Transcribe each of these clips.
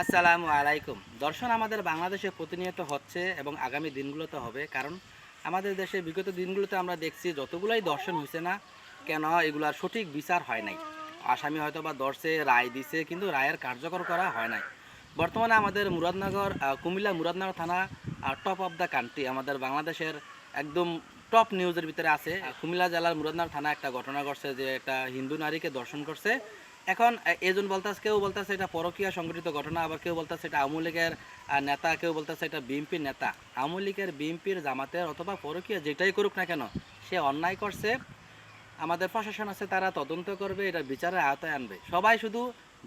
আসসালামু আলাইকুম। দর্শন আমাদের বাংলাদেশে প্রতিনিয়ত হচ্ছে এবং আগামী দিনগুলোতে হবে, কারণ আমাদের দেশে বিগত দিনগুলোতে আমরা দেখছি যতগুলাই দর্শন হয়েছে না কেন এগুলার সঠিক বিচার হয় নাই। আসামি হয়তো বা দর্শে রায় দিছে, কিন্তু রায়ের কার্যকর করা হয় নাই। বর্তমানে আমাদের মুরাদনগর কুমিল্লা মুরাদনগর থানা টপ অফ দ্য কান্ট্রি আমাদের বাংলাদেশের একদম টপ নিউজের ভিতরে আছে। কুমিল্লা জেলার মুরাদনগর থানা একটা ঘটনা ঘটছে যে একটা হিন্দু নারীকে দর্শন করছে। এখন এজন বলতাছে, কেউ বলতেছে এটা পরকীয়া সংগঠিত ঘটনা, আবার কেউ বলতেছে এটা আওয়ামী লীগের নেতা, কেউ বলতেছে এটা বিএনপির নেতা। আওয়ামী লীগের বিএনপির জামাতের অথবা পরকীয়া যেটাই করুক না কেন, সে অন্যায় করছে, আমাদের প্রশাসন আছে, তারা তদন্ত করবে, এটা বিচারের আওতায় আনবে। সবাই শুধু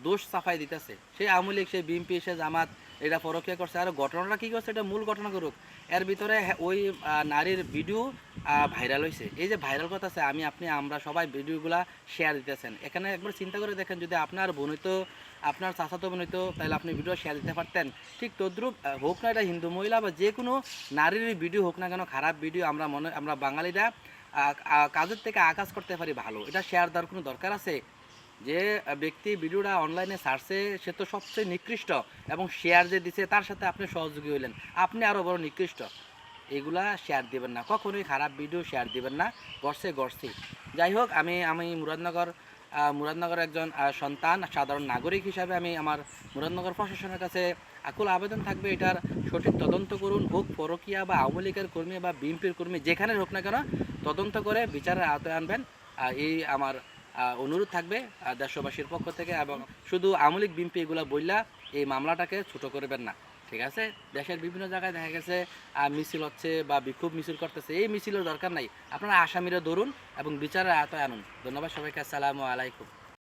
দোষ সাফাই দিতেছে। সে আওয়ামী লীগ, সে বিএনপি, সে জামাত, এটা পরকীয়া করছে। আর ঘটনাটা কী করছে? এটা মূল ঘটনা করুক। এর ভিতরে ওই নারীর ভিডিও ভাইরাল হয়েছে এই যে ভাইরাল কথা আছে, আমি, আপনি, আমরা সবাই ভিডিওগুলা শেয়ার দিতেছেন। এখানে একবার চিন্তা করে দেখেন, যদি আপনার বোনিত আপনার চাচাতো বোনিত তাহলে আপনি ভিডিও শেয়ার দিতে পারতেন। ঠিক তদ্রুপ হোক না এটা হিন্দু মহিলা বা যে কোনো নারীর ভিডিও হোক না কেন, খারাপ ভিডিও আমরা মনে, আমরা বাঙালিরা কাজের থেকে আকাশ করতে পারি ভালো। এটা শেয়ার দেওয়ার কোনো দরকার আছে? যে ব্যক্তি ভিডিওটা অনলাইনে সার্চে সে তো সবচেয়ে নিকৃষ্ট এবং শেয়ার যে দিছে, তার সাথে আপনি সহযোগী হইলেন। আপনি আরও বড় নিকৃষ্ট। এগুলা শেয়ার দিবেন না। কখনোই খারাপ ভিডিও শেয়ার দিবেন না। গড়ছে গড়ছে। যাই হোক, আমি আমি মুরাদনগর মুরাদনগর একজন সন্তান, সাধারণ নাগরিক হিসাবে আমি আমার মুরাদনগর প্রশাসনের কাছে আকুল আবেদন থাকবে এটার সঠিক তদন্ত করুন। হোক পরকিয়া বা আওয়ামী লীগের কর্মী বা বিএনপির কর্মী যেখানে হোক না কেন তদন্ত করে বিচারের আওতায় আনবেন। এই আমার অনুরোধ থাকবে দেশবাসীর পক্ষ থেকে এবং শুধু আওয়ামী লীগ, বিএনপি এগুলো বললা এই মামলাটাকে ছোট করবেন না। ঠিক আছে? দেশের বিভিন্ন জায়গায় দেখা গেছে মিছিল হচ্ছে বা বিক্ষোভ মিছিল করতেছে। এই মিছিলের দরকার নাই। আপনারা আসামিরা ধরুন এবং বিচারের আয়তায় আনুন। ধন্যবাদ সবাইকে। আসসালামু আলাইকুম।